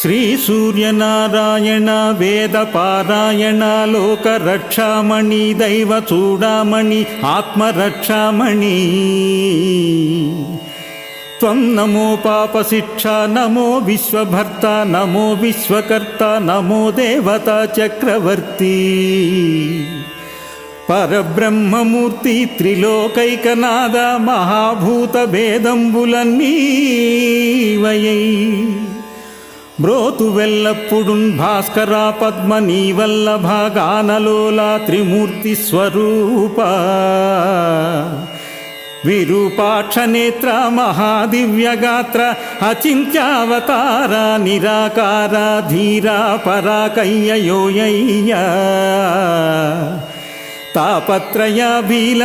శ్రీ సూర్యనారాయణ వేద పారాయణ లోక రక్షామణి దైవ చూడామణి ఆత్మరక్షామణి. త్వం నమో పాపశిక్ష నమో విశ్వభర్త నమో విశ్వకర్త నమో దేవతా చక్రవర్తి. పరబ్రహ్మమూర్తి త్రిలోకైకనాద మహాభూత భేదంబులన్నీవయై బ్రోతు వెల్లప్పుడున్ భాస్కర పద్మ నీ వల్లభ గానలోల త్రిమూర్తి స్వరూప. విరూపాక్ష నేత్ర మహాదివ్యగాత్ర అచింత్యావతార నిరాకార ధీరా పరాకయ్యయోయ్య తాపత్రయ భీలద